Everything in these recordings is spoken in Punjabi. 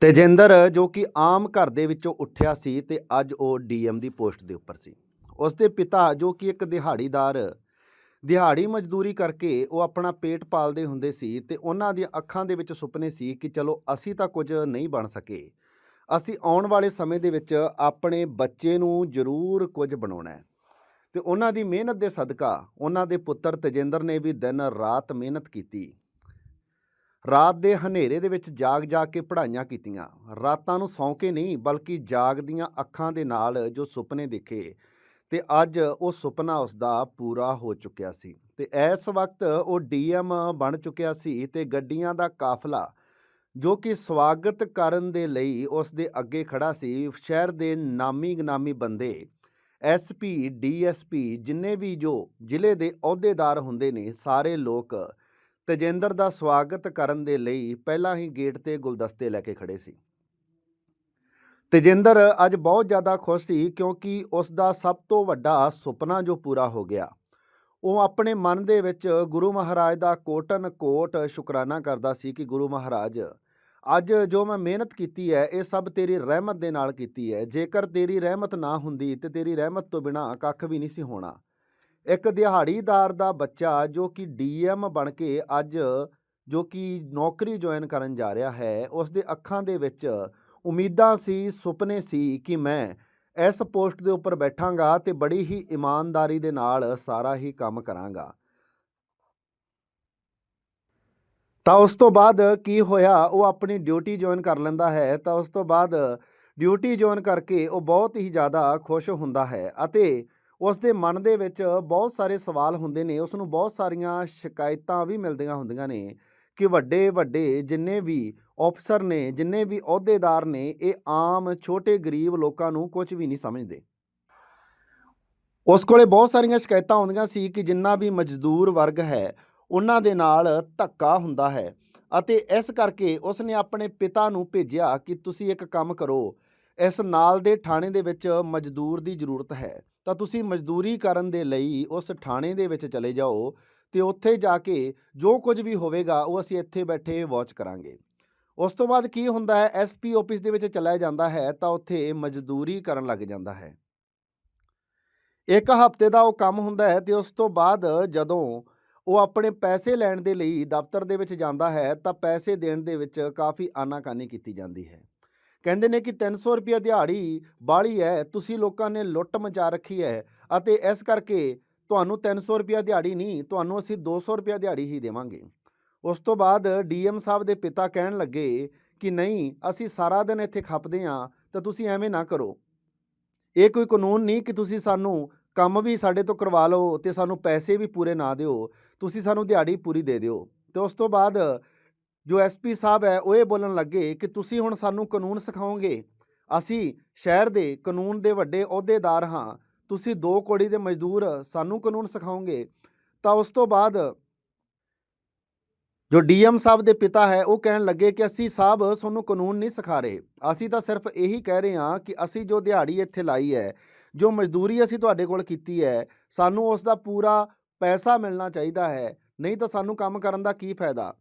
ਤੇਜਿੰਦਰ, ਜੋ ਕਿ ਆਮ ਘਰ ਦੇ ਵਿੱਚੋਂ ਉੱਠਿਆ ਸੀ ਤੇ ਅੱਜ ਉਹ ਡੀਐਮ ਦੀ ਪੋਸਟ ਦੇ ਉੱਪਰ ਸੀ। ਉਸ ਦੇ ਪਿਤਾ, ਜੋ ਕਿ ਇੱਕ ਦਿਹਾੜੀਦਾਰ, ਦਿਹਾੜੀ ਮਜ਼ਦੂਰੀ ਕਰਕੇ ਉਹ ਆਪਣਾ ਪੇਟ ਪਾਲਦੇ ਹੁੰਦੇ ਸੀ ਤੇ ਉਹਨਾਂ ਦੀਆਂ ਅੱਖਾਂ ਦੇ ਵਿੱਚ ਸੁਪਨੇ ਸੀ ਕਿ ਚਲੋ ਅਸੀਂ ਤਾਂ ਕੁਝ ਨਹੀਂ ਬਣ ਸਕੇ। ਅਸੀਂ ਆਉਣ ਵਾਲੇ ਸਮੇਂ ਦੇ ਵਿੱਚ ਆਪਣੇ ਬੱਚੇ ਨੂੰ ਜ਼ਰੂਰ ਕੁਝ ਬਣਾਉਣਾ ਹੈ। ਤੇ ਉਹਨਾਂ ਦੀ ਮਿਹਨਤ ਦੇ ਸਦਕਾ ਉਹਨਾਂ ਦੇ ਪੁੱਤਰ ਤੇਜਿੰਦਰ ਨੇ ਵੀ ਦਿਨ ਰਾਤ ਮਿਹਨਤ ਕੀਤੀ। ਰਾਤ ਦੇ ਹਨੇਰੇ ਦੇ ਵਿੱਚ ਜਾਗ ਜਾਗ ਕੇ ਪੜ੍ਹਾਈਆਂ ਕੀਤੀਆਂ। ਰਾਤਾਂ ਨੂੰ ਸੌਂ ਕੇ ਨਹੀਂ, ਬਲਕਿ ਜਾਗਦੀਆਂ ਅੱਖਾਂ ਦੇ ਨਾਲ ਜੋ ਸੁਪਨੇ ਦੇਖੇ, ਤੇ ਅੱਜ ਉਹ ਸੁਪਨਾ ਉਸ ਦਾ ਪੂਰਾ ਹੋ ਚੁੱਕਿਆ ਸੀ। ਤੇ ਇਸ ਵਕਤ ਉਹ ਡੀਐਮ ਬਣ ਚੁੱਕਿਆ ਸੀ ਤੇ ਗੱਡੀਆਂ ਦਾ ਕਾਫਲਾ, ਜੋ ਕਿ ਸਵਾਗਤ ਕਰਨ ਦੇ ਲਈ ਉਸ ਦੇ ਅੱਗੇ ਖੜਾ ਸੀ, ਸ਼ਹਿਰ ਦੇ ਨਾਮੀ ਗਨਾਮੀ ਬੰਦੇ ਐਸਪੀ ਡੀਐਸਪੀ ਜਿੰਨੇ ਵੀ ਜੋ ਜ਼ਿਲ੍ਹੇ ਦੇ ਅਹੁਦੇਦਾਰ ਹੁੰਦੇ ਨੇ, ਸਾਰੇ ਲੋਕ ਤੇਜਿੰਦਰ ਦਾ ਸਵਾਗਤ ਕਰਨ ਦੇ ਲਈ ਪਹਿਲਾਂ ਹੀ ਗੇਟ ਤੇ ਗੁਲਦਸਤੇ ਲੈ ਕੇ ਖੜੇ ਸੀ। ਤੇਜਿੰਦਰ ਅੱਜ ਬਹੁਤ ਜ਼ਿਆਦਾ ਖੁਸ਼ ਸੀ ਕਿਉਂਕਿ ਉਸ ਦਾ ਸਭ ਤੋਂ ਵੱਡਾ ਸੁਪਨਾ ਜੋ ਪੂਰਾ ਹੋ ਗਿਆ, ਉਹ ਆਪਣੇ ਮਨ ਦੇ ਵਿੱਚ ਗੁਰੂ ਮਹਾਰਾਜ ਦਾ ਕੋਟਨ ਕੋਟ ਸ਼ੁਕਰਾਨਾ ਕਰਦਾ ਸੀ ਕਿ ਗੁਰੂ ਮਹਾਰਾਜ, ਅੱਜ ਜੋ ਮੈਂ ਮਿਹਨਤ ਕੀਤੀ ਹੈ, ਇਹ ਸਭ ਤੇਰੀ ਰਹਿਮਤ ਦੇ ਨਾਲ ਕੀਤੀ ਹੈ। ਜੇਕਰ ਤੇਰੀ ਰਹਿਮਤ ਨਾ ਹੁੰਦੀ ਤੇ ਤੇਰੀ ਰਹਿਮਤ ਤੋਂ ਬਿਨਾ ਕੱਖ ਵੀ ਨਹੀਂ ਸੀ ਹੋਣਾ ਇੱਕ ਦਿਹਾੜੀਦਾਰ ਦਾ ਬੱਚਾ ਜੋ ਕਿ ਡੀਐਮ ਬਣ ਕੇ ਅੱਜ ਜੋ ਕਿ ਨੌਕਰੀ ਜੁਆਇਨ ਕਰਨ ਜਾ ਰਿਹਾ ਹੈ, ਉਸ ਦੇ ਅੱਖਾਂ ਦੇ ਵਿੱਚ ਉਮੀਦਾਂ ਸੀ, ਸੁਪਨੇ ਸੀ ਕਿ ਮੈਂ ਇਸ ਪੋਸਟ ਦੇ ਉੱਪਰ ਬੈਠਾਂਗਾ ਤੇ ਬੜੀ ਹੀ ਇਮਾਨਦਾਰੀ ਦੇ ਨਾਲ ਸਾਰਾ ਹੀ ਕੰਮ ਕਰਾਂਗਾ। ਤਾਂ ਉਸ ਤੋਂ ਬਾਅਦ ਕੀ ਹੋਇਆ? ਉਹ ਆਪਣੀ ਡਿਊਟੀ ਜੁਆਇਨ ਕਰ ਲੈਂਦਾ ਹੈ, ਤਾਂ ਉਸ ਤੋਂ ਬਾਅਦ ਡਿਊਟੀ ਜੁਆਇਨ ਕਰਕੇ ਉਹ ਬਹੁਤ ਹੀ ਜ਼ਿਆਦਾ ਖੁਸ਼ ਹੁੰਦਾ ਹੈ ਅਤੇ ਉਸ ਦੇ ਮਨ ਦੇ ਵਿੱਚ ਬਹੁਤ ਸਾਰੇ ਸਵਾਲ ਹੁੰਦੇ ਨੇ ਉਸ ਨੂੰ ਬਹੁਤ ਸਾਰੀਆਂ ਸ਼ਿਕਾਇਤਾਂ ਵੀ ਮਿਲਦੀਆਂ ਹੁੰਦੀਆਂ ਨੇ ਕਿ ਵੱਡੇ ਵੱਡੇ ਜਿੰਨੇ ਵੀ ਅਫਸਰ ਨੇ, ਜਿੰਨੇ ਵੀ ਅਹੁਦੇਦਾਰ ਨੇ, ਇਹ ਆਮ ਛੋਟੇ ਗਰੀਬ ਲੋਕਾਂ ਨੂੰ ਕੁਝ ਵੀ ਨਹੀਂ ਸਮਝਦੇ। ਉਸ ਕੋਲੇ ਬਹੁਤ ਸਾਰੀਆਂ ਸ਼ਿਕਾਇਤਾਂ ਆਉਂਦੀਆਂ ਸੀ ਕਿ ਜਿੰਨਾ ਵੀ ਮਜ਼ਦੂਰ ਵਰਗ ਹੈ, ਉਹਨਾਂ ਦੇ ਨਾਲ ਧੱਕਾ ਹੁੰਦਾ ਹੈ ਅਤੇ ਇਸ ਕਰਕੇ ਉਸ ਨੇ ਆਪਣੇ ਪਿਤਾ ਨੂੰ ਭੇਜਿਆ ਕਿ ਤੁਸੀਂ ਇੱਕ ਕੰਮ ਕਰੋ, ਇਸ ਨਾਲ ਦੇ ਥਾਣੇ ਦੇ ਵਿੱਚ ਮਜ਼ਦੂਰ ਦੀ ਜ਼ਰੂਰਤ ਹੈ। ਤਾਂ ਤੁਸੀਂ ਮਜ਼ਦੂਰੀ ਕਰਨ ਦੇ ਲਈ ਉਸ ਥਾਣੇ ਦੇ ਵਿੱਚ ਚਲੇ ਜਾਓ ਤੇ ਉੱਥੇ ਜਾ ਕੇ ਜੋ ਕੁਝ ਵੀ ਹੋਵੇਗਾ, ਉਹ ਅਸੀਂ ਇੱਥੇ ਬੈਠੇ ਵਾਚ ਕਰਾਂਗੇ। ਉਸ ਤੋਂ ਬਾਅਦ ਕੀ ਹੁੰਦਾ ਹੈ ਐਸਪੀ ਆਫਿਸ ਦੇ ਵਿੱਚ ਚਲਾ ਜਾਂਦਾ ਹੈ ਤਾਂ ਉੱਥੇ ਮਜ਼ਦੂਰੀ ਕਰਨ ਲੱਗ ਜਾਂਦਾ ਹੈ। ਇੱਕ ਹਫ਼ਤੇ ਦਾ ਉਹ ਕੰਮ ਹੁੰਦਾ ਹੈ ਤੇ ਉਸ ਤੋਂ ਬਾਅਦ ਜਦੋਂ ਉਹ ਆਪਣੇ ਪੈਸੇ ਲੈਣ ਦੇ ਲਈ ਦਫ਼ਤਰ ਦੇ ਵਿੱਚ ਜਾਂਦਾ ਹੈ ਤਾਂ ਪੈਸੇ ਦੇਣ ਦੇ ਵਿੱਚ ਕਾਫੀ ਆਨਾਕਾਨੀ ਕੀਤੀ ਜਾਂਦੀ ਹੈ। ਕਹਿੰਦੇ ਨੇ ਕਿ 300 ਰੁਪਏ ਦਿਹਾੜੀ ਬਾਲੀ ਹੈ, ਤੁਸੀਂ ਲੋਕਾਂ ਨੇ ਲੁੱਟ ਮਚਾ ਰੱਖੀ ਹੈ ਅਤੇ ਇਸ ਕਰਕੇ ਤੁਹਾਨੂੰ 300 ਰੁਪਏ ਦਿਹਾੜੀ ਨਹੀਂ, ਤੁਹਾਨੂੰ ਅਸੀਂ 200 ਰੁਪਏ ਦਿਹਾੜੀ ਹੀ ਦੇਵਾਂਗੇ। ਉਸ ਤੋਂ ਬਾਅਦ ਡੀਐਮ ਸਾਹਿਬ ਦੇ ਪਿਤਾ ਕਹਿਣ ਲੱਗੇ ਕਿ ਨਹੀਂ, ਅਸੀਂ ਸਾਰਾ ਦਿਨ ਇੱਥੇ ਖੱਪਦੇ ਹਾਂ, ਤਾਂ ਤੁਸੀਂ ਐਵੇਂ ਨਾ ਕਰੋ। ਇਹ ਕੋਈ ਕਾਨੂੰਨ ਨਹੀਂ ਕਿ ਤੁਸੀਂ ਸਾਨੂੰ ਕੰਮ ਵੀ ਸਾਡੇ ਤੋਂ ਕਰਵਾ ਲਓ ਤੇ ਸਾਨੂੰ ਪੈਸੇ ਵੀ ਪੂਰੇ ਨਾ ਦਿਓ, ਤੁਸੀਂ ਸਾਨੂੰ ਦਿਹਾੜੀ ਪੂਰੀ ਦੇ ਦਿਓ। ਤੇ ਉਸ ਤੋਂ ਬਾਅਦ ਜੋ ਐਸਪੀ ਸਾਹਿਬ ਹੈ, ਉਹ ਇਹ ਬੋਲਣ ਲੱਗੇ ਕਿ ਤੁਸੀਂ ਹੁਣ ਸਾਨੂੰ ਕਾਨੂੰਨ ਸਿਖਾਓਗੇ। ਅਸੀਂ ਸ਼ਹਿਰ ਦੇ ਕਾਨੂੰਨ ਦੇ ਵੱਡੇ ਅਹੁਦੇਦਾਰ ਹਾਂ। ਤੁਸੀਂ ਦੋ ਕੋੜੀ ਦੇ ਮਜ਼ਦੂਰ ਸਾਨੂੰ ਕਾਨੂੰਨ ਸਿਖਾਓਗੇ। ਤਾਂ ਉਸ ਤੋਂ ਬਾਅਦ ਜੋ ਡੀਐਮ ਸਾਹਿਬ ਦੇ ਪਿਤਾ ਹੈ, ਉਹ ਕਹਿਣ ਲੱਗੇ ਕਿ ਅਸੀਂ ਸਾਹਿਬ ਤੁਹਾਨੂੰ ਕਾਨੂੰਨ ਨਹੀਂ ਸਿਖਾ ਰਹੇ। ਅਸੀਂ ਤਾਂ ਸਿਰਫ ਇਹੀ ਕਹਿ ਰਹੇ ਹਾਂ ਕਿ ਅਸੀਂ ਜੋ ਦਿਹਾੜੀ ਇੱਥੇ ਲਾਈ ਹੈ, ਜੋ ਮਜ਼ਦੂਰੀ ਅਸੀਂ ਤੁਹਾਡੇ ਕੋਲ ਕੀਤੀ ਹੈ, ਸਾਨੂੰ ਉਸ ਦਾ ਪੂਰਾ ਪੈਸਾ ਮਿਲਣਾ ਚਾਹੀਦਾ ਹੈ। ਨਹੀਂ ਤਾਂ ਸਾਨੂੰ ਕੰਮ ਕਰਨ ਦਾ ਕੀ ਫਾਇਦਾ?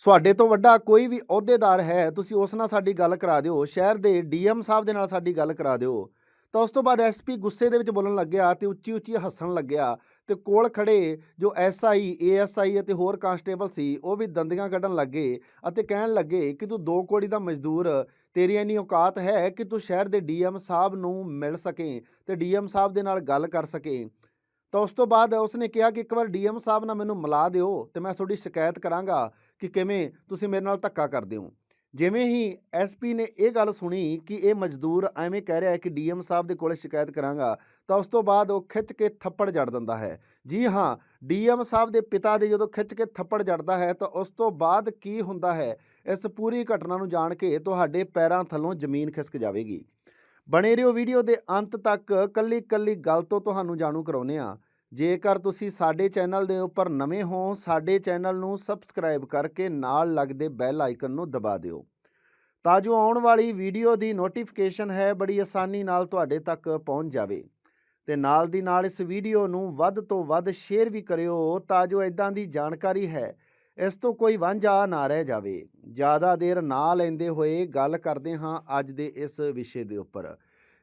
ਤੁਹਾਡੇ ਤੋਂ ਵੱਡਾ ਕੋਈ ਵੀ ਅਹੁਦੇਦਾਰ ਹੈ, ਤੁਸੀਂ ਉਸ ਨਾਲ ਸਾਡੀ ਗੱਲ ਕਰਾ ਦਿਓ, ਸ਼ਹਿਰ ਦੇ ਡੀਐਮ ਸਾਹਿਬ ਦੇ ਨਾਲ ਸਾਡੀ ਗੱਲ ਕਰਾ ਦਿਓ। ਤਾਂ ਉਸ ਤੋਂ ਬਾਅਦ ਐਸਪੀ ਗੁੱਸੇ ਦੇ ਵਿੱਚ ਬੋਲਣ ਲੱਗਿਆ ਤੇ ਉੱਚੀ ਉੱਚੀ ਹੱਸਣ ਲੱਗਿਆ ਤੇ ਕੋਲ ਖੜੇ ਜੋ ਐਸਆਈ ਏਐਸਆਈ ਅਤੇ ਹੋਰ ਕਾਂਸਟੇਬਲ ਸੀ, ਉਹ ਵੀ ਦੰਦੀਆਂ ਕੱਢਣ ਲੱਗੇ ਅਤੇ ਕਹਿਣ ਲੱਗੇ ਕਿ ਤੂੰ ਦੋ ਕੋੜੀ ਦਾ ਮਜ਼ਦੂਰ, ਤੇਰੀ ਇੰਨੀ ਔਕਾਤ ਹੈ ਕਿ ਤੂੰ ਸ਼ਹਿਰ ਦੇ ਡੀਐਮ ਸਾਹਿਬ ਨੂੰ ਮਿਲ ਸਕੇ ਤੇ ਡੀਐਮ ਸਾਹਿਬ ਦੇ ਨਾਲ ਗੱਲ ਕਰ ਸਕੇ। ਤਾਂ ਉਸ ਤੋਂ ਬਾਅਦ ਉਸਨੇ ਕਿਹਾ ਕਿ ਇੱਕ ਵਾਰ ਡੀਐਮ ਸਾਹਿਬ ਨਾਲ ਮੈਨੂੰ ਮਿਲਾ ਦਿਓ ਤੇ ਮੈਂ ਤੁਹਾਡੀ ਸ਼ਿਕਾਇਤ ਕਰਾਂਗਾ ਕਿ ਕਿਵੇਂ ਤੁਸੀਂ ਮੇਰੇ ਨਾਲ ਧੱਕਾ ਕਰਦੇ ਹੋ। ਜਿਵੇਂ ਹੀ ਐਸਪੀ ਨੇ ਇਹ ਗੱਲ ਸੁਣੀ ਕਿ ਇਹ ਮਜ਼ਦੂਰ ਐਵੇਂ ਕਹਿ ਰਿਹਾ ਹੈ ਕਿ ਡੀਐਮ ਸਾਹਿਬ ਦੇ ਕੋਲੇ ਸ਼ਿਕਾਇਤ ਕਰਾਂਗਾ, ਤਾਂ ਉਸ ਤੋਂ ਬਾਅਦ ਉਹ ਖਿੱਚ ਕੇ ਥੱਪੜ ਜੜ ਦਿੰਦਾ ਹੈ। ਜੀ ਹਾਂ ਡੀਐਮ ਸਾਹਿਬ ਦੇ ਪਿਤਾ ਦੇ ਜਦੋਂ ਖਿੱਚ ਕੇ ਥੱਪੜ ਜੜਦਾ ਹੈ ਤਾਂ ਉਸ ਤੋਂ ਬਾਅਦ ਕੀ ਹੁੰਦਾ ਹੈ, ਇਸ ਪੂਰੀ ਘਟਨਾ ਨੂੰ ਜਾਣ ਕੇ ਤੁਹਾਡੇ ਪੈਰਾਂ ਥੱਲੋਂ ਜ਼ਮੀਨ ਖਿਸਕ ਜਾਵੇਗੀ। ਬਣੇ ਰਹੋ ਵੀਡੀਓ ਦੇ ਅੰਤ ਤੱਕ ਕੱਲੀ ਕੱਲੀ ਗੱਲ ਤੋਂ ਤੁਹਾਨੂੰ ਜਾਣੂ ਕਰਾਉਨੇ ਆ ਜੇਕਰ ਤੁਸੀਂ ਸਾਡੇ ਚੈਨਲ ਦੇ ਉੱਪਰ ਨਵੇਂ ਹੋ, ਸਾਡੇ ਚੈਨਲ ਨੂੰ ਸਬਸਕ੍ਰਾਈਬ ਕਰਕੇ ਨਾਲ ਲੱਗਦੇ ਬੈਲ ਆਈਕਨ ਨੂੰ ਦਬਾ ਦਿਓ। ਤਾਂ ਜੋ ਆਉਣ ਵਾਲੀ ਵੀਡੀਓ ਦੀ ਨੋਟੀਫਿਕੇਸ਼ਨ ਹੈ, ਬੜੀ ਆਸਾਨੀ ਨਾਲ ਤੁਹਾਡੇ ਤੱਕ ਪਹੁੰਚ ਜਾਵੇ। ਤੇ ਨਾਲ ਦੀ ਨਾਲ ਇਸ ਵੀਡੀਓ ਨੂੰ ਵੱਧ ਤੋਂ ਵੱਧ ਸ਼ੇਅਰ ਵੀ ਕਰਿਓ, ਤਾਂ ਜੋ ਇਦਾਂ ਦੀ ਜਾਣਕਾਰੀ ਹੈ ਇਸ ਤੋਂ ਕੋਈ ਵਾਂਝਾ ਨਾ ਰਹਿ ਜਾਵੇ। ਜ਼ਿਆਦਾ ਦੇਰ ਨਾ ਲੈਂਦੇ ਹੋਏ ਗੱਲ ਕਰਦੇ ਹਾਂ ਅੱਜ ਦੇ ਇਸ ਵਿਸ਼ੇ ਦੇ ਉੱਪਰ।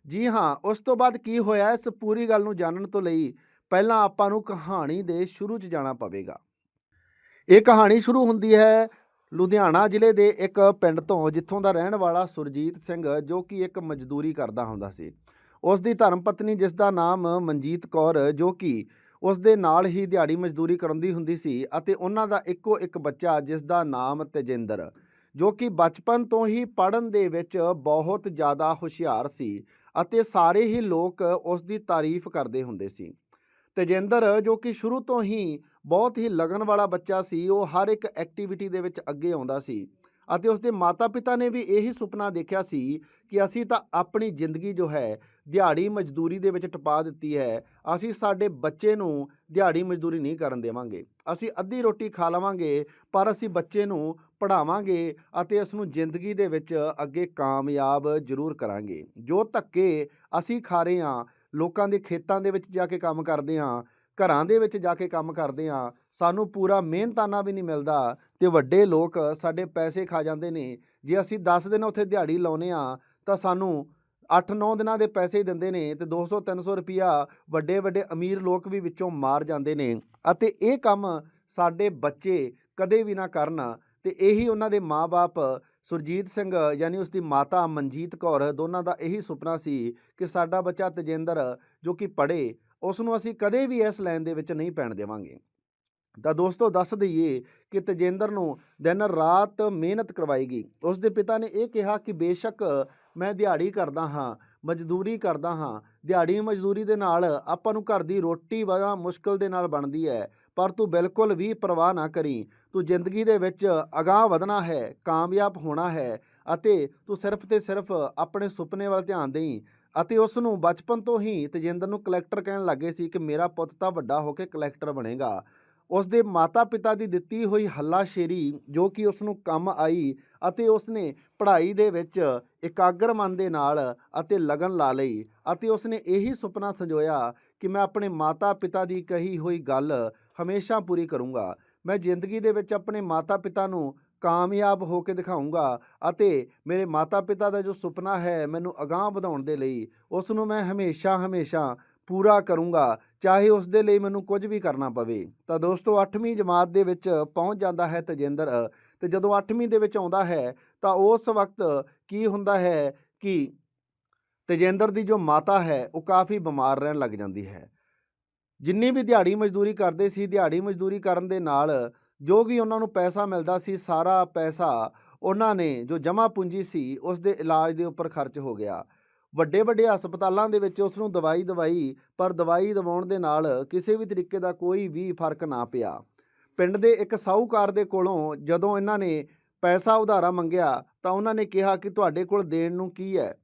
ਜੀ ਹਾਂ, ਉਸ ਤੋਂ ਬਾਅਦ ਕੀ ਹੋਇਆ ਇਸ ਪੂਰੀ ਗੱਲ ਨੂੰ ਜਾਣਨ ਤੋਂ ਲਈ ਪਹਿਲਾਂ ਆਪਾਂ ਨੂੰ ਕਹਾਣੀ ਦੇ ਸ਼ੁਰੂ 'ਚ ਜਾਣਾ ਪਵੇਗਾ। ਇਹ ਕਹਾਣੀ ਸ਼ੁਰੂ ਹੁੰਦੀ ਹੈ ਲੁਧਿਆਣਾ ਜ਼ਿਲ੍ਹੇ ਦੇ ਇੱਕ ਪਿੰਡ ਤੋਂ, ਜਿੱਥੋਂ ਦਾ ਰਹਿਣ ਵਾਲਾ ਸੁਰਜੀਤ ਸਿੰਘ, ਜੋ ਕਿ ਇੱਕ ਮਜ਼ਦੂਰੀ ਕਰਦਾ ਹੁੰਦਾ ਸੀ। ਉਸ ਦੀ ਧਰਮ ਪਤਨੀ, ਜਿਸ ਦਾ ਨਾਮ ਮਨਜੀਤ ਕੌਰ, ਜੋ ਕਿ ਉਸ ਦੇ ਨਾਲ ਹੀ ਦਿਹਾੜੀ ਮਜ਼ਦੂਰੀ ਕਰਾਉਂਦੀ ਹੁੰਦੀ ਸੀ ਅਤੇ ਉਹਨਾਂ ਦਾ ਇੱਕੋ ਇੱਕ ਬੱਚਾ ਜਿਸ ਦਾ ਨਾਮ ਤੇਜਿੰਦਰ, ਜੋ ਕਿ ਬਚਪਨ ਤੋਂ ਹੀ ਪੜ੍ਹਨ ਦੇ ਵਿੱਚ ਬਹੁਤ ਜ਼ਿਆਦਾ ਹੁਸ਼ਿਆਰ ਸੀ ਅਤੇ ਸਾਰੇ ਹੀ ਲੋਕ ਉਸ ਦੀ ਤਾਰੀਫ ਕਰਦੇ ਹੁੰਦੇ ਸੀ। ਤੇਜਿੰਦਰ, ਜੋ ਕਿ ਸ਼ੁਰੂ ਤੋਂ ਹੀ ਬਹੁਤ ਹੀ ਲਗਨ ਵਾਲਾ ਬੱਚਾ ਸੀ, ਉਹ ਹਰ ਇੱਕ ਐਕਟੀਵਿਟੀ ਦੇ ਵਿੱਚ ਅੱਗੇ ਆਉਂਦਾ ਸੀ। ਅਤੇ ਉਸਦੇ ਮਾਤਾ-ਪਿਤਾ ਨੇ ਵੀ ਇਹੀ ਸੁਪਨਾ ਦੇਖਿਆ ਸੀ ਕਿ ਅਸੀਂ ਤਾਂ ਆਪਣੀ ਜ਼ਿੰਦਗੀ ਜੋ ਹੈ, ਦਿਹਾੜੀ ਮਜ਼ਦੂਰੀ ਦੇ ਵਿੱਚ ਟਪਾ ਦਿੱਤੀ ਹੈ। ਅਸੀਂ ਸਾਡੇ ਬੱਚੇ ਨੂੰ ਦਿਹਾੜੀ ਮਜ਼ਦੂਰੀ ਨਹੀਂ ਕਰਨ ਦੇਵਾਂਗੇ। ਅਸੀਂ ਅੱਧੀ ਰੋਟੀ ਖਾ ਲਵਾਂਗੇ, ਪਰ ਅਸੀਂ ਬੱਚੇ ਨੂੰ ਪੜ੍ਹਾਵਾਂਗੇ ਅਤੇ ਇਸ ਨੂੰ ਜ਼ਿੰਦਗੀ ਦੇ ਵਿੱਚ ਅੱਗੇ ਕਾਮਯਾਬ ਜ਼ਰੂਰ ਕਰਾਂਗੇ। ਜੋ ਧੱਕੇ ਅਸੀਂ ਖਾ ਰਹੇ ਹਾਂ, ਲੋਕਾਂ ਦੇ ਖੇਤਾਂ ਦੇ ਵਿੱਚ ਜਾ ਕੇ ਕੰਮ ਕਰਦੇ ਹਾਂ ਘਰਾਂ ਦੇ ਵਿੱਚ ਜਾ ਕੇ ਕੰਮ ਕਰਦੇ ਹਾਂ, ਸਾਨੂੰ ਪੂਰਾ ਮਿਹਨਤਾਨਾ ਵੀ ਨਹੀਂ ਮਿਲਦਾ ਤੇ ਵੱਡੇ ਲੋਕ ਸਾਡੇ ਪੈਸੇ ਖਾ ਜਾਂਦੇ ਨੇ। ਜੇ ਅਸੀਂ 10 ਦਿਨ ਉੱਥੇ ਦਿਹਾੜੀ ਲਾਉਨੇ ਆ ਤਾਂ ਸਾਨੂੰ 8-9 ਦਿਨਾਂ ਦੇ ਪੈਸੇ ਦਿੰਦੇ ਨੇ ਤੇ 200-300 ਰੁਪਿਆ ਵੱਡੇ ਵੱਡੇ ਅਮੀਰ ਲੋਕ ਵੀ ਵਿੱਚੋਂ ਮਾਰ ਜਾਂਦੇ ਨੇ। ਅਤੇ ਇਹ ਕੰਮ ਸਾਡੇ ਬੱਚੇ ਕਦੇ ਵੀ ਨਾ ਕਰਨ ਤੇ ਇਹੀ ਉਹਨਾਂ ਦੇ ਮਾਪੇ ਸੁਰਜੀਤ ਸਿੰਘ ਯਾਨੀ ਉਸ ਦੀ ਮਾਤਾ ਮਨਜੀਤ ਕੌਰ, ਦੋਨਾਂ ਦਾ ਇਹੀ ਸੁਪਨਾ ਸੀ ਕਿ ਸਾਡਾ ਬੱਚਾ ਤਜਿੰਦਰ ਜੋ ਕਿ ਪੜ੍ਹੇ ਉਸ ਨੂੰ ਅਸੀਂ ਕਦੇ ਵੀ ਇਸ ਲਾਈਨ ਦੇ ਵਿੱਚ ਨਹੀਂ ਪੈਣ ਦੇਵਾਂਗੇ। ਤਾਂ ਦੋਸਤੋ, ਦੱਸ ਦਈਏ ਕਿ ਤੇਜਿੰਦਰ ਨੂੰ ਦਿਨ ਰਾਤ ਮਿਹਨਤ ਕਰਵਾਈ ਗਈ। ਉਸ ਦੇ ਪਿਤਾ ਨੇ ਇਹ ਕਿਹਾ ਕਿ ਬੇਸ਼ੱਕ ਮੈਂ ਦਿਹਾੜੀ ਕਰਦਾ ਹਾਂ, ਮਜ਼ਦੂਰੀ ਕਰਦਾ ਹਾਂ। ਦਿਹਾੜੀ ਮਜ਼ਦੂਰੀ ਦੇ ਨਾਲ ਆਪਾਂ ਨੂੰ ਘਰ ਦੀ ਰੋਟੀ ਬੜਾ ਮੁਸ਼ਕਲ ਦੇ ਨਾਲ ਬਣਦੀ ਹੈ। ਪਰ ਤੂੰ ਬਿਲਕੁਲ ਵੀ ਪਰਵਾਹ ਨਾ ਕਰੀ। ਤੂੰ ਜ਼ਿੰਦਗੀ ਦੇ ਵਿੱਚ ਅਗਾਹ ਵਧਣਾ ਹੈ, ਕਾਮਯਾਬ ਹੋਣਾ ਹੈ ਅਤੇ ਤੂੰ ਸਿਰਫ ਤੇ ਸਿਰਫ ਆਪਣੇ ਸੁਪਨੇ ਵੱਲ ਧਿਆਨ ਦੇਈ। ਅਤੇ ਉਸ ਨੂੰ ਬਚਪਨ ਤੋਂ ਹੀ ਤੇਜਿੰਦਰ ਨੂੰ ਕਲੈਕਟਰ ਕਹਿਣ ਲੱਗੇ ਸੀ ਕਿ ਮੇਰਾ ਪੁੱਤ ਤਾਂ ਵੱਡਾ ਹੋ ਕੇ ਕਲੈਕਟਰ ਬਣੇਗਾ। ਉਸ ਦੇ ਮਾਤਾ-ਪਿਤਾ ਦੀ ਦਿੱਤੀ ਹੋਈ ਹੱਲਾਸ਼ੇਰੀ, ਜੋ ਕਿ ਉਸ ਨੂੰ ਕੰਮ ਆਈ ਅਤੇ ਉਸ ਨੇ ਪੜ੍ਹਾਈ ਦੇ ਵਿੱਚ ਇਕਾਗਰ ਮਨ ਦੇ ਨਾਲ ਅਤੇ ਲਗਨ ਲਾ ਲਈ ਅਤੇ ਉਸ ਨੇ ਇਹੀ ਸੁਪਨਾ ਸੰਜੋਇਆ ਕਿ ਮੈਂ ਆਪਣੇ ਮਾਤਾ-ਪਿਤਾ ਦੀ ਕਹੀ ਹੋਈ ਗੱਲ ਹਮੇਸ਼ਾ ਪੂਰੀ ਕਰੂੰਗਾ। ਮੈਂ ਜ਼ਿੰਦਗੀ ਦੇ ਵਿੱਚ ਆਪਣੇ ਮਾਤਾ-ਪਿਤਾ ਨੂੰ ਕਾਮਯਾਬ ਹੋ ਕੇ ਦਿਖਾਊਂਗਾ ਅਤੇ ਮੇਰੇ ਮਾਤਾ-ਪਿਤਾ ਦਾ ਜੋ ਸੁਪਨਾ ਹੈ ਮੈਨੂੰ ਅਗਾਂਹ ਵਧਾਉਣ ਦੇ ਲਈ, ਉਸ ਨੂੰ ਮੈਂ ਹਮੇਸ਼ਾ ਹਮੇਸ਼ਾ ਪੂਰਾ ਕਰੂੰਗਾ, ਚਾਹੇ ਉਸ ਦੇ ਲਈ ਮੈਨੂੰ ਕੁਝ ਵੀ ਕਰਨਾ ਪਵੇ। ਤਾਂ ਦੋਸਤੋ 8ਵੀਂ ਜਮਾਤ ਦੇ ਵਿੱਚ ਪਹੁੰਚ ਜਾਂਦਾ ਹੈ ਤੇਜਿੰਦਰ। ਤੇ ਜਦੋਂ 8ਵੀਂ ਦੇ ਵਿੱਚ ਆਉਂਦਾ ਹੈ, ਤਾਂ ਉਸ ਵਕਤ ਕੀ ਹੁੰਦਾ ਹੈ ਕਿ ਤੇਜਿੰਦਰ ਦੀ ਜੋ ਮਾਤਾ ਹੈ, ਉਹ ਕਾਫੀ ਬਿਮਾਰ ਰਹਿਣ ਲੱਗ ਜਾਂਦੀ ਹੈ। ਜਿੰਨੀ ਵੀ ਦਿਹਾੜੀ ਮਜ਼ਦੂਰੀ ਕਰਦੇ ਸੀ, ਦਿਹਾੜੀ ਮਜ਼ਦੂਰੀ ਕਰਨ ਦੇ ਨਾਲ ਜੋ ਵੀ ਉਹਨਾਂ ਨੂੰ ਪੈਸਾ ਮਿਲਦਾ ਸੀ, ਸਾਰਾ ਪੈਸਾ ਉਹਨਾਂ ਨੇ ਜੋ ਜਮ੍ਹਾਂ ਪੂੰਜੀ ਸੀ, ਉਸ ਦੇ ਇਲਾਜ ਦੇ ਉੱਪਰ ਖਰਚ ਹੋ ਗਿਆ। ਵੱਡੇ ਵੱਡੇ ਹਸਪਤਾਲਾਂ ਦੇ ਵਿੱਚ ਉਸ ਨੂੰ ਦਵਾਈ ਦਵਾਈ ਪਰ ਦਵਾਈ ਦਵਾਉਣ ਦੇ ਨਾਲ ਕਿਸੇ ਵੀ ਤਰੀਕੇ ਦਾ ਕੋਈ ਵੀ ਫ਼ਰਕ ਨਾ ਪਿਆ। ਪਿੰਡ ਦੇ ਇੱਕ ਸਾਹੂਕਾਰ ਦੇ ਕੋਲੋਂ ਜਦੋਂ ਇਹਨਾਂ ਨੇ ਪੈਸਾ ਉਧਾਰਾ ਮੰਗਿਆ, ਤਾਂ ਉਹਨਾਂ ਨੇ ਕਿਹਾ ਕਿ ਤੁਹਾਡੇ ਕੋਲ ਦੇਣ ਨੂੰ ਕੀ ਹੈ?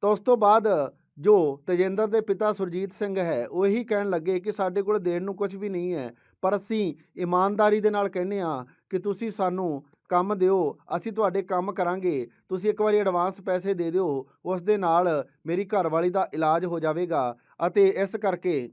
ਤਾਂ ਉਸ ਤੋਂ ਬਾਅਦ ਜੋ ਤੇਜਿੰਦਰ ਦੇ ਪਿਤਾ ਸੁਰਜੀਤ ਸਿੰਘ ਹੈ, ਉਹ ਇਹੀ ਕਹਿਣ ਲੱਗੇ ਕਿ ਸਾਡੇ ਕੋਲ ਦੇਣ ਨੂੰ ਕੁਝ ਵੀ ਨਹੀਂ ਹੈ। ਪਰ ਅਸੀਂ ਇਮਾਨਦਾਰੀ ਦੇ ਨਾਲ ਕਹਿੰਦੇ ਆ ਕਿ ਤੁਸੀਂ ਸਾਨੂੰ ਕੰਮ ਦਿਓ, ਅਸੀਂ ਤੁਹਾਡੇ ਕੰਮ ਕਰਾਂਗੇ। ਤੁਸੀਂ ਇੱਕ ਵਾਰੀ ਐਡਵਾਂਸ ਪੈਸੇ ਦੇ ਦਿਓ, ਉਸ ਦੇ ਨਾਲ ਮੇਰੀ ਘਰਵਾਲੀ ਦਾ ਇਲਾਜ ਹੋ ਜਾਵੇਗਾ। ਅਤੇ ਇਸ ਕਰਕੇ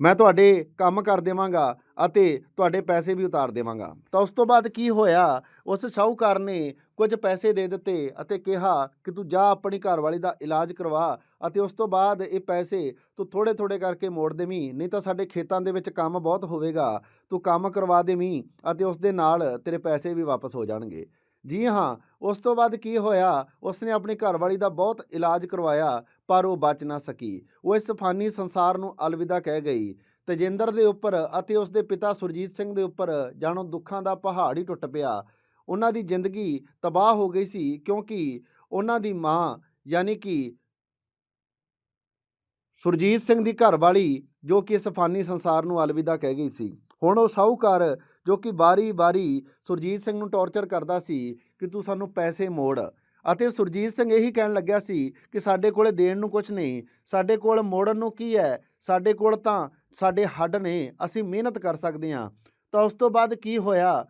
ਮੈਂ ਤੁਹਾਡੇ ਕੰਮ ਕਰ ਦੇਵਾਂਗਾ ਅਤੇ ਤੁਹਾਡੇ ਪੈਸੇ ਵੀ ਉਤਾਰ ਦੇਵਾਂਗਾ। ਤਾਂ ਉਸ ਤੋਂ ਬਾਅਦ ਕੀ ਹੋਇਆ? ਉਸ ਸ਼ਾਹੂਕਾਰ ਨੇ ਕੁਝ ਪੈਸੇ ਦੇ ਦਿੱਤੇ ਅਤੇ ਕਿਹਾ ਕਿ ਤੂੰ ਜਾ ਆਪਣੀ ਘਰਵਾਲੀ ਦਾ ਇਲਾਜ ਕਰਵਾ ਅਤੇ ਉਸ ਤੋਂ ਬਾਅਦ ਇਹ ਪੈਸੇ ਤੂੰ ਥੋੜੇ ਥੋੜੇ ਕਰਕੇ ਮੋੜ ਦੇਵੀਂ, ਨਹੀਂ ਤਾਂ ਸਾਡੇ ਖੇਤਾਂ ਦੇ ਵਿੱਚ ਕੰਮ ਬਹੁਤ ਹੋਵੇਗਾ। ਤੂੰ ਕੰਮ ਕਰਵਾ ਦੇਵੀਂ ਅਤੇ ਉਸ ਦੇ ਨਾਲ ਤੇਰੇ ਪੈਸੇ ਵੀ ਵਾਪਸ ਹੋ ਜਾਣਗੇ। ਜੀ ਹਾਂ, ਉਸ ਤੋਂ ਬਾਅਦ ਕੀ ਹੋਇਆ? ਉਸਨੇ ਆਪਣੀ ਘਰਵਾਲੀ ਦਾ ਬਹੁਤ ਇਲਾਜ ਕਰਵਾਇਆ, ਪਰ ਉਹ ਬਚ ਨਾ ਸਕੀ। ਉਹ ਇਸ ਫਾਨੀ ਸੰਸਾਰ ਨੂੰ ਅਲਵਿਦਾ ਕਹਿ ਗਈ। ਤੇਜਿੰਦਰ ਦੇ ਉੱਪਰ ਅਤੇ ਉਸ ਦੇ ਪਿਤਾ ਸੁਰਜੀਤ ਸਿੰਘ ਦੇ ਉੱਪਰ ਜਾਣੋ ਦੁੱਖਾਂ ਦਾ ਪਹਾੜ ਹੀ ਟੁੱਟ ਪਿਆ। ਉਹਨਾਂ ਦੀ ਜ਼ਿੰਦਗੀ ਤਬਾਹ ਹੋ ਗਈ ਸੀ ਕਿਉਂਕਿ ਉਹਨਾਂ ਦੀ ਮਾਂ, ਯਾਨੀ ਕਿ ਸੁਰਜੀਤ ਸਿੰਘ ਦੀ ਘਰਵਾਲੀ, ਜੋ ਕਿ ਇਸ ਫਾਨੀ ਸੰਸਾਰ ਨੂੰ ਅਲਵਿਦਾ ਕਹਿ ਗਈ ਸੀ। ਹੁਣ ਉਹ ਸਾਹੂਕਾਰ ਜੋ ਕਿ ਵਾਰੀ ਵਾਰੀ ਸੁਰਜੀਤ ਸਿੰਘ ਨੂੰ ਟੌਰਚਰ ਕਰਦਾ ਸੀ ਕਿ ਤੂੰ ਸਾਨੂੰ ਪੈਸੇ ਮੋੜ। ਅਤੇ ਸੁਰਜੀਤ ਸਿੰਘ ਇਹੀ ਕਹਿਣ ਲੱਗਿਆ ਸੀ ਕਿ ਸਾਡੇ ਕੋਲੇ ਦੇਣ ਨੂੰ ਕੁਝ ਨਹੀਂ, ਸਾਡੇ ਕੋਲ ਮੋੜਨ ਨੂੰ ਕੀ ਹੈ? ਸਾਡੇ ਕੋਲ ਤਾਂ ਸਾਡੇ ਹੱਡ ਨੇ, ਅਸੀਂ ਮਿਹਨਤ ਕਰ ਸਕਦੇ ਹਾਂ। ਤਾਂ ਉਸ ਤੋਂ ਬਾਅਦ ਕੀ ਹੋਇਆ?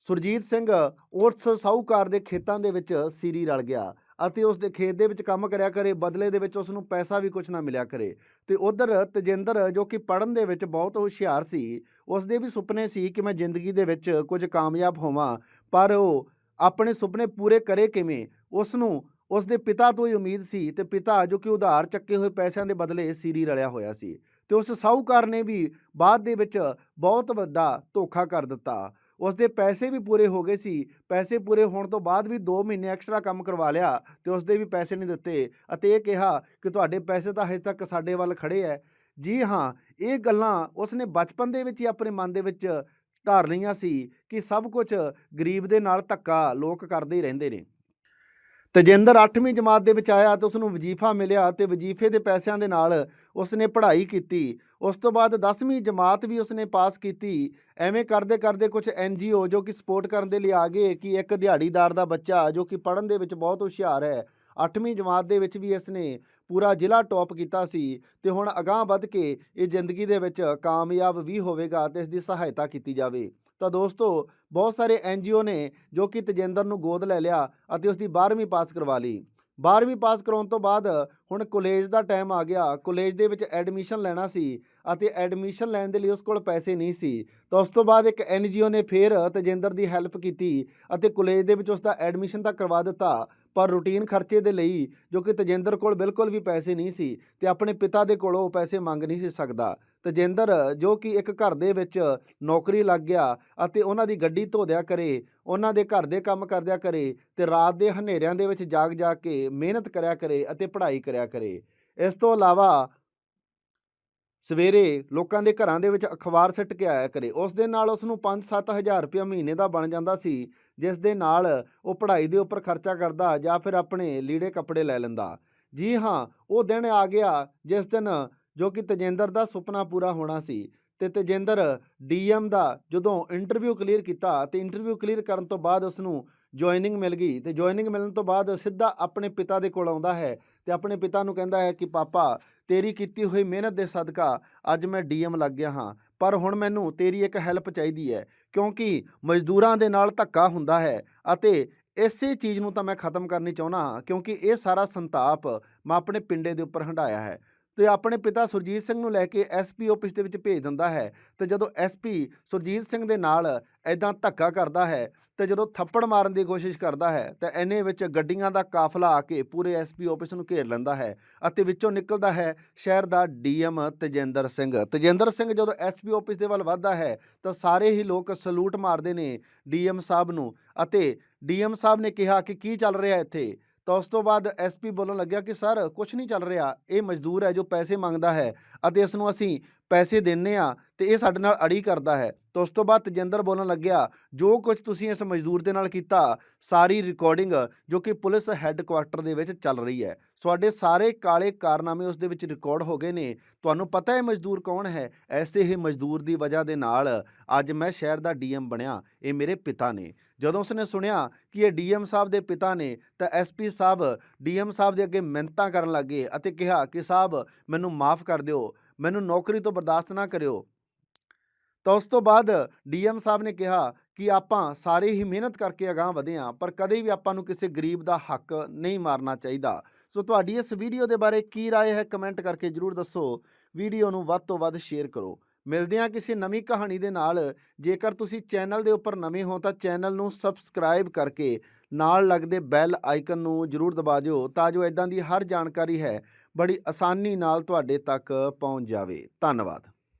ਸੁਰਜੀਤ ਸਿੰਘ ਉਸ ਸਾਹੂਕਾਰ ਦੇ ਖੇਤਾਂ ਦੇ ਵਿੱਚ ਸੀਰੀ ਰਲ ਗਿਆ। ਅਤੇ ਉਸ ਦੇ ਖੇਤ ਦੇ ਵਿੱਚ ਕੰਮ ਕਰਿਆ ਕਰੇ, ਬਦਲੇ ਦੇ ਵਿੱਚ ਉਸ ਨੂੰ ਪੈਸਾ ਵੀ ਕੁਝ ਨਾ ਮਿਲਿਆ ਕਰੇ। ਤੇ ਉਧਰ ਤਜਿੰਦਰ, ਜੋ ਕਿ ਪੜ੍ਹਨ ਦੇ ਵਿੱਚ ਬਹੁਤ ਹੁਸ਼ਿਆਰ ਸੀ, ਉਸ ਦੇ ਵੀ ਸੁਪਨੇ ਸੀ ਕਿ ਮੈਂ ਜ਼ਿੰਦਗੀ ਦੇ ਵਿੱਚ ਕੁਝ ਕਾਮਯਾਬ ਹੋਵਾਂ, ਪਰ ਉਹ ਆਪਣੇ ਸੁਪਨੇ ਪੂਰੇ ਕਰੇ ਕਿਵੇਂ? ਉਸ ਨੂੰ ਉਸ ਦੇ ਪਿਤਾ ਤੋਂ ਹੀ ਉਮੀਦ ਸੀ ਤੇ ਪਿਤਾ ਜੋ ਕਿ ਉਧਾਰ ਚੱਕੇ ਹੋਏ ਪੈਸਿਆਂ ਦੇ ਬਦਲੇ ਸੀਰੀ ਰਲਿਆ ਹੋਇਆ ਸੀ। ਤੇ ਉਸ ਸਾਹੂਕਾਰ ਨੇ ਵੀ ਬਾਅਦ ਦੇ ਵਿੱਚ ਬਹੁਤ ਵੱਡਾ ਧੋਖਾ ਕਰ ਦਿੱਤਾ। ਉਸ ਦੇ ਪੈਸੇ ਵੀ ਪੂਰੇ ਹੋ ਗਏ ਸੀ। ਪੈਸੇ ਪੂਰੇ ਹੋਣ ਤੋਂ ਬਾਅਦ ਵੀ 2 ਮਹੀਨੇ ਐਕਸਟਰਾ ਕੰਮ ਕਰਵਾ ਲਿਆ ਤੇ ਉਸ ਦੇ ਵੀ ਪੈਸੇ ਨਹੀਂ ਦਿੱਤੇ ਅਤੇ ਇਹ ਕਿਹਾ ਕਿ ਤੁਹਾਡੇ ਪੈਸੇ ਤਾਂ ਹਜੇ ਤੱਕ ਸਾਡੇ ਵੱਲ ਖੜੇ ਐ। ਜੀ ਹਾਂ, ਇਹ ਗੱਲਾਂ ਉਸ ਨੇ ਬਚਪਨ ਦੇ ਵਿੱਚ ਹੀ ਆਪਣੇ ਮਨ ਦੇ ਵਿੱਚ ਧਾਰ ਲਈਆਂ ਸੀ ਕਿ ਸਭ ਕੁਝ ਗਰੀਬ ਦੇ ਨਾਲ ਧੱਕਾ ਲੋਕ ਕਰਦੇ ਹੀ ਰਹਿੰਦੇ ਨੇ। ਤਜਿੰਦਰ 8ਵੀਂ ਜਮਾਤ ਦੇ ਵਿੱਚ ਆਇਆ ਤੇ ਉਸ ਨੂੰ ਵਜ਼ੀਫਾ ਮਿਲਿਆ ਤੇ ਵਜ਼ੀਫੇ ਦੇ ਪੈਸਿਆਂ ਦੇ ਨਾਲ ਉਸ ਨੇ ਪੜ੍ਹਾਈ ਕੀਤੀ। ਉਸ ਤੋਂ ਬਾਅਦ 10ਵੀਂ ਜਮਾਤ ਵੀ ਉਸ ਨੇ ਪਾਸ ਕੀਤੀ। ਐਵੇਂ ਕਰਦੇ ਕਰਦੇ ਕੁਝ ਐਨਜੀਓ ਜੋ ਕਿ ਸਪੋਰਟ ਕਰਨ ਦੇ ਲਈ ਆ ਗਏ ਕਿ ਇੱਕ ਦਿਹਾੜੀਦਾਰ ਦਾ ਬੱਚਾ ਜੋ ਕਿ ਪੜ੍ਹਨ ਦੇ ਵਿੱਚ ਬਹੁਤ ਹੁਸ਼ਿਆਰ ਹੈ 8ਵੀਂ ਜਮਾਤ ਦੇ ਵਿੱਚ ਵੀ ਇਸ ਨੇ ਪੂਰਾ ਜ਼ਿਲ੍ਹਾ ਟੌਪ ਕੀਤਾ ਸੀ ਤੇ ਹੁਣ ਅਗਾਂਹ ਵੱਧ ਕੇ ਇਹ ਜ਼ਿੰਦਗੀ ਦੇ ਵਿੱਚ ਕਾਮਯਾਬ ਵੀ ਹੋਵੇਗਾ ਤੇ ਇਸ ਦੀ ਸਹਾਇਤਾ ਕੀਤੀ ਜਾਵੇ। ਤਾਂ ਦੋਸਤੋ, ਬਹੁਤ ਸਾਰੇ ਐਨਜੀਓ ਨੇ ਜੋ ਕਿ ਤਜਿੰਦਰ ਨੂੰ ਗੋਦ ਲੈ ਲਿਆ ਅਤੇ ਉਸ ਦੀ 12ਵੀਂ ਪਾਸ ਕਰਵਾ ਲਈ। 12ਵੀਂ ਪਾਸ ਕਰਾਉਣ ਤੋਂ ਬਾਅਦ ਹੁਣ ਕਾਲਜ ਦਾ ਟਾਈਮ ਆ ਗਿਆ। ਕਾਲਜ ਦੇ ਵਿੱਚ ਐਡਮਿਸ਼ਨ ਲੈਣਾ ਸੀ ਅਤੇ ਐਡਮਿਸ਼ਨ ਲੈਣ ਦੇ ਲਈ ਉਸ ਕੋਲ ਪੈਸੇ ਨਹੀਂ ਸੀ। ਤਾਂ ਉਸ ਤੋਂ ਬਾਅਦ ਇੱਕ ਐਨਜੀਓ ਨੇ ਫੇਰ ਤਜਿੰਦਰ ਦੀ ਹੈਲਪ ਕੀਤੀ ਅਤੇ ਕਾਲਜ ਦੇ ਵਿੱਚ ਉਸ ਦਾ ਐਡਮਿਸ਼ਨ ਤਾਂ ਕਰਵਾ ਦਿੱਤਾ, ਪਰ ਰੂਟੀਨ ਖਰਚੇ ਦੇ ਲਈ ਜੋ ਕਿ ਤਜਿੰਦਰ ਕੋਲ ਬਿਲਕੁਲ ਵੀ ਪੈਸੇ ਨਹੀਂ ਸੀ ਤੇ ਆਪਣੇ ਪਿਤਾ ਦੇ ਕੋਲੋਂ ਉਹ ਪੈਸੇ ਮੰਗ ਨਹੀਂ ਸੀ ਸਕਦਾ। ਤਜਿੰਦਰ, ਜੋ ਕਿ ਇੱਕ ਘਰ ਦੇ ਵਿੱਚ ਨੌਕਰੀ ਲੱਗ ਗਿਆ ਅਤੇ ਉਹਨਾਂ ਦੀ ਗੱਡੀ ਧੋਦਿਆ ਕਰੇ, ਉਹਨਾਂ ਦੇ ਘਰ ਦੇ ਕੰਮ ਕਰਦਿਆ ਕਰੇ ਤੇ ਰਾਤ ਦੇ ਹਨੇਰਿਆਂ ਦੇ ਵਿੱਚ ਜਾਗ ਜਾਗ ਕੇ ਮਿਹਨਤ ਕਰਿਆ ਕਰੇ ਅਤੇ ਪੜ੍ਹਾਈ ਕਰਿਆ ਕਰੇ। ਇਸ ਤੋਂ ਇਲਾਵਾ ਸਵੇਰੇ ਲੋਕਾਂ ਦੇ ਘਰਾਂ ਦੇ ਵਿੱਚ ਅਖਬਾਰ ਸਿੱਟ ਕੇ ਆਇਆ ਕਰੇ। ਉਸ ਦੇ ਨਾਲ ਉਸ ਨੂੰ 5-7000 ਰੁਪਏ ਮਹੀਨੇ ਦਾ ਬਣ ਜਾਂਦਾ ਸੀ, ਜਿਸ ਦੇ ਨਾਲ ਉਹ ਪੜ੍ਹਾਈ ਦੇ ਉੱਪਰ ਖਰਚਾ ਕਰਦਾ ਜਾਂ ਫਿਰ ਆਪਣੇ ਲੀੜੇ ਕੱਪੜੇ ਲੈ ਲੈਂਦਾ। ਜੀ ਹਾਂ, ਉਹ ਦਿਨ ਆ ਗਿਆ, ਜਿਸ ਦਿਨ ਜੋ ਕਿ ਤਜਿੰਦਰ ਦਾ ਸੁਪਨਾ ਪੂਰਾ ਹੋਣਾ ਸੀ ਤੇ ਤਜਿੰਦਰ ਡੀਐਮ ਦਾ ਜਦੋਂ ਇੰਟਰਵਿਊ ਕਲੀਅਰ ਕੀਤਾ ਤੇ ਇੰਟਰਵਿਊ ਕਲੀਅਰ ਕਰਨ ਤੋਂ ਬਾਅਦ ਉਸ ਨੂੰ ਜੁਆਇਨਿੰਗ ਮਿਲ ਗਈ ਤੇ ਜੁਆਇਨਿੰਗ ਮਿਲਣ ਤੋਂ ਬਾਅਦ ਸਿੱਧਾ ਆਪਣੇ ਪਿਤਾ ਦੇ ਕੋਲ ਆਉਂਦਾ ਹੈ ਤੇ ਆਪਣੇ ਪਿਤਾ ਨੂੰ ਕਹਿੰਦਾ ਹੈ ਕਿ, ਪਾਪਾ, ਤੇਰੀ ਕੀਤੀ ਹੋਈ ਮਿਹਨਤ ਦੇ ਸਦਕਾ ਅੱਜ ਮੈਂ ਡੀਐਮ ਲੱਗ ਗਿਆ ਹਾਂ, ਪਰ ਹੁਣ ਮੈਨੂੰ ਤੇਰੀ ਇੱਕ ਹੈਲਪ ਚਾਹੀਦੀ ਹੈ, ਕਿਉਂਕਿ ਮਜ਼ਦੂਰਾਂ ਦੇ ਨਾਲ ਧੱਕਾ ਹੁੰਦਾ ਹੈ ਅਤੇ ਇਸੇ ਚੀਜ਼ ਨੂੰ ਤਾਂ ਮੈਂ ਖਤਮ ਕਰਨੀ ਚਾਹੁੰਦਾ ਹਾਂ, ਕਿਉਂਕਿ ਇਹ ਸਾਰਾ ਸੰਤਾਪ ਮੈਂ ਆਪਣੇ ਪਿੰਡੇ ਦੇ ਉੱਪਰ ਹੰਡਾਇਆ ਹੈ। ਤੇ ਆਪਣੇ ਪਿਤਾ ਸੁਰਜੀਤ ਸਿੰਘ ਨੂੰ ਲੈ ਕੇ ਐਸਪੀ ਆਫਿਸ ਦੇ ਵਿੱਚ ਭੇਜ ਦਿੰਦਾ ਹੈ। ਤੇ ਜਦੋਂ ਐਸਪੀ ਸੁਰਜੀਤ ਸਿੰਘ ਦੇ ਨਾਲ ਐਦਾਂ ਧੱਕਾ ਕਰਦਾ ਹੈ ਤੇ ਜਦੋਂ ਥੱਪੜ ਮਾਰਨ ਦੀ ਕੋਸ਼ਿਸ਼ ਕਰਦਾ ਹੈ, ਤਾਂ ਐਨੇ ਵਿੱਚ ਗੱਡੀਆਂ ਦਾ ਕਾਫਲਾ ਆ ਕੇ ਪੂਰੇ ਐਸਪੀ ਆਫਿਸ ਨੂੰ ਘੇਰ ਲੈਂਦਾ ਹੈ ਅਤੇ ਵਿੱਚੋਂ ਨਿਕਲਦਾ ਹੈ ਸ਼ਹਿਰ ਦਾ ਡੀਐਮ ਤਜਿੰਦਰ ਸਿੰਘ। ਤਜਿੰਦਰ ਸਿੰਘ ਜਦੋਂ ਐਸਪੀ ਆਫਿਸ ਦੇ ਵੱਲ ਵੱਧਦਾ ਹੈ, ਤਾਂ ਸਾਰੇ ਹੀ ਲੋਕ ਸਲੂਟ ਮਾਰਦੇ ਨੇ ਡੀਐਮ ਸਾਹਿਬ ਨੂੰ ਅਤੇ ਡੀਐਮ ਸਾਹਿਬ ਨੇ ਕਿਹਾ ਕਿ ਕੀ ਚੱਲ ਰਿਹਾ ਇੱਥੇ? ਤਾਂ ਉਸ ਤੋਂ ਬਾਅਦ ਐਸਪੀ ਬੋਲਣ ਲੱਗਿਆ ਕਿ, ਸਰ ਕੁਝ ਨਹੀਂ ਚੱਲ ਰਿਹਾ। ਇਹ ਮਜ਼ਦੂਰ ਹੈ ਜੋ ਪੈਸੇ ਮੰਗਦਾ ਹੈ ਅਤੇ ਇਸ ਨੂੰ ਅਸੀਂ ਪੈਸੇ ਦਿੰਨੇ ਆ ਤੇ ਇਹ ਸਾਡੇ ਨਾਲ ਅੜੀ ਕਰਦਾ ਹੈ। ਤਾਂ ਉਸ ਤੋਂ ਬਾਅਦ ਤਜਿੰਦਰ ਬੋਲਣ ਲੱਗਿਆ, ਜੋ ਕੁਝ ਤੁਸੀਂ ਇਸ ਮਜ਼ਦੂਰ ਦੇ ਨਾਲ ਕੀਤਾ, ਸਾਰੀ ਰਿਕਾਰਡਿੰਗ ਜੋ ਕਿ ਪੁਲਿਸ ਹੈੱਡਕੁਆਰਟਰ ਦੇ ਵਿੱਚ ਚੱਲ ਰਹੀ ਹੈ। ਤੁਹਾਡੇ ਸਾਰੇ ਕਾਲੇ ਕਾਰਨਾਮੇ ਉਸ ਦੇ ਵਿੱਚ ਰਿਕਾਰਡ ਹੋ ਗਏ ਨੇ। ਤੁਹਾਨੂੰ ਪਤਾ ਹੈ ਮਜ਼ਦੂਰ ਕੌਣ ਹੈ? ਐਸੇ ਹੀ ਮਜ਼ਦੂਰ ਦੀ ਵਜ੍ਹਾ ਦੇ ਨਾਲ ਅੱਜ ਮੈਂ ਸ਼ਹਿਰ ਦਾ ਡੀਐਮ ਬਣਿਆ। ਇਹ ਮੇਰੇ ਪਿਤਾ ਨੇ। ਜਦੋਂ ਉਸਨੇ ਸੁਣਿਆ ਕਿ ਇਹ ਡੀਐਮ ਸਾਹਿਬ ਦੇ ਪਿਤਾ ਨੇ, ਤਾਂ ਐਸਪੀ ਸਾਹਿਬ ਡੀਐਮ ਸਾਹਿਬ ਦੇ ਅੱਗੇ ਮਿੰਨਤਾਂ ਕਰਨ ਲੱਗੇ ਅਤੇ ਕਿਹਾ ਕਿ, ਸਾਹਿਬ, ਮੈਨੂੰ ਮਾਫ ਕਰ ਦਿਓ। ਮੈਨੂੰ ਨੌਕਰੀ ਤੋਂ ਬਰਦਾਸ਼ਤ ਨਾ ਕਰਿਓ। ਤਾਂ ਉਸ ਤੋਂ ਬਾਅਦ ਡੀਐਮ ਸਾਹਿਬ ਨੇ ਕਿਹਾ ਕਿ ਆਪਾਂ ਸਾਰੇ ਹੀ ਮਿਹਨਤ ਕਰਕੇ ਅਗਾਂਹ ਵਧੇ ਹਾਂ ਪਰ ਕਦੇ ਵੀ ਆਪਾਂ ਨੂੰ ਕਿਸੇ ਗਰੀਬ ਦਾ ਹੱਕ ਨਹੀਂ ਮਾਰਨਾ ਚਾਹੀਦਾ ਸੋ ਤੁਹਾਡੀ ਇਸ ਵੀਡੀਓ ਦੇ ਬਾਰੇ ਕੀ رائے ਹੈ ਕਮੈਂਟ ਕਰਕੇ ਜਰੂਰ ਦੱਸੋ ਵੀਡੀਓ ਨੂੰ ਵੱਧ ਤੋਂ ਵੱਧ ਸ਼ੇਅਰ ਕਰੋ ਮਿਲਦੇ ਹਾਂ ਕਿਸੇ ਨਵੀਂ ਕਹਾਣੀ ਦੇ ਨਾਲ ਜੇਕਰ ਤੁਸੀਂ ਚੈਨਲ ਦੇ ਉੱਪਰ ਨਵੇਂ ਹੋ ਤਾਂ ਚੈਨਲ ਨੂੰ ਸਬਸਕ੍ਰਾਈਬ ਕਰਕੇ ਨਾਲ ਲੱਗਦੇ ਬੈਲ ਆਈਕਨ ਨੂੰ ਜਰੂਰ ਦਬਾ ਦਿਓ ਤਾਂ ਜੋ ਇਦਾਂ ਦੀ ਹਰ ਜਾਣਕਾਰੀ ਹੈ ਬੜੀ ਆਸਾਨੀ ਨਾਲ ਤੁਹਾਡੇ ਤੱਕ ਪਹੁੰਚ ਜਾਵੇ ਧੰਨਵਾਦ